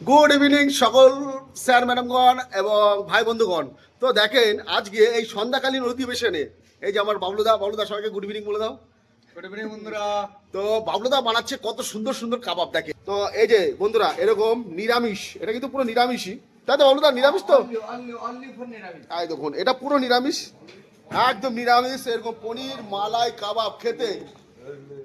Good evening সকল sir ম্যাডামগণ এবং ভাই বন্ধুগণ। তো দেখেন আজকে এই সন্ধ্যাকালীন অধিবেশনে এই যে আমার বাবলুদা বাবলুদা সবাইকে গুড ইভিনিং বলে দাও। গুড ইভিনিং বন্ধুরা। তো বাবলুদা বানাচ্ছে কত সুন্দর সুন্দর কাবাব দেখে তো এই যে বন্ধুরা এরকম নিরামিষ এটা কিন্তু পুরো নিরামিষই। তাই তো বাবলুদা নিরামিষ তো? এই দেখুন এটা পুরো নিরামিষ। একদম নিরামিষ এরকম পনির মালাই কাবাব খেতে।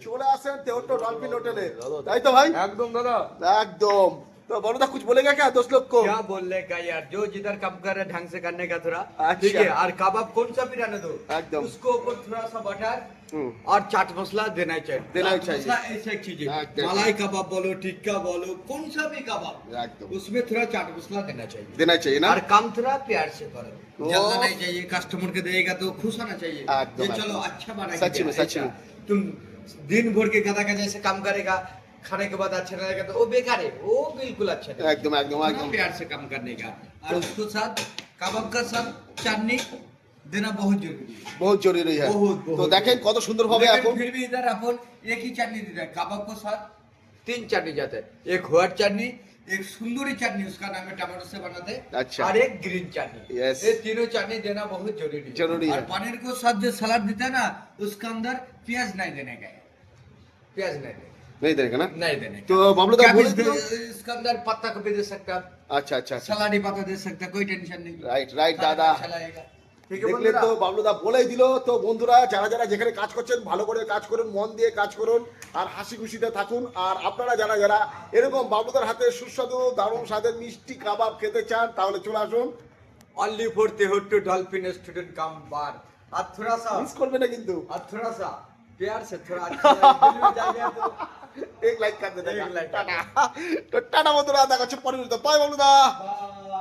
চলে আসেন তেহট্ট ডলফিন হোটেলে। তাই তো ভাই? একদম দাদা। একদম। तो बड़ोदा कुछ बोलेगा क्या दोस्त लोग को? क्या बोलने का यार? जो जिधर कम कर रहे ढंग से करने का थोड़ा। अच्छा। ठीक है और कबाब कौन सा भी रहने दो? एकदम। उसको ऊपर थोड़ा सा बटर हम्म। और चाट मसाला देना चाहिए। देना चाहिए। ऐसे चीज़ मलाई कबाब बोलो टिक्का बोलो कौन सा भी कबाब। एकदम। उसमें थोड़ा चाट मसाला देना चाहिए। देना चाहिए ना? और कम थोड़ा प्यार से करो। ज़्यादा नहीं चाहिए कस्टमर के देगा तो खुश होना चाहिए। चलो अच्छा बना सच में सच में। अच्छा। तुम दिन भर के गधा का जैसे काम करेगा खाने के बाद अच्छा नहीं लगेगा तो वो बेकार है वो बिल्कुल अच्छा नहीं एकदम एकदम थोड़ा एकदम प्यार से काम करने का और उसको साथ कबाब का साथ चाटनी देना बहुत जरूरी है बहुत জরুরি है बहुत, बहुत। তো দেখেন কত সুন্দর ভাবে लेकिन এখন फिर भी इधर अपन एक ही चटनी देता है कबाब को साथ तीन चटनी जाते हैं एक व्हाइट चटनी एक सुंदरी चटनी उसका नाम है टमाटो से बनाते हैं अच्छा। और एक ग्रीन चटनी Yes. ये तीनों चटनी देना बहुत जरूरी है जरूरी और है। पनीर को साथ जो सलाद देता है ना उसके अंदर प्याज नहीं देने का है प्याज नहीं देने नहीं देगा ना नहीं देने तो का बाबलू दा क्या बोले भी तो दे- इसके अंदर पत्ता को भी दे सकते हैं आप আচ্ছা আচ্ছা আচ্ছা सलादी पत्ता दे सकते हैं कोई टेंशन नहीं রাইট রাইট खाना দাদা अच्छा लगेगा ठीक है দেখলেন बंधुरा? তো বাবলুদা বলেই দিল তো বন্ধুরা যারা যারা যেখানে কাজ করছেন ভালো করে কাজ করুন মন দিয়ে কাজ করুন আর হাসি খুশিতে থাকুন আর আপনারা যারা যারা এরকম বাবলুদার হাতে সুস্বাদু দারুণ স্বাদের মিষ্টি কাবাব খেতে চান তাহলে চলে আসুন ओनली फॉर तेहट्टू डॉल्फिन स्टूडेंट कम बार और थोड़ा सा মিস করবে না কিন্তু और थोड़ा सा प्यार से थोड़ा अच्छा एक लाईक कर देता एक लाईक टाटा। तो टाटा बोलतो दादा का छप्पन मिळतो बाय बोलू दा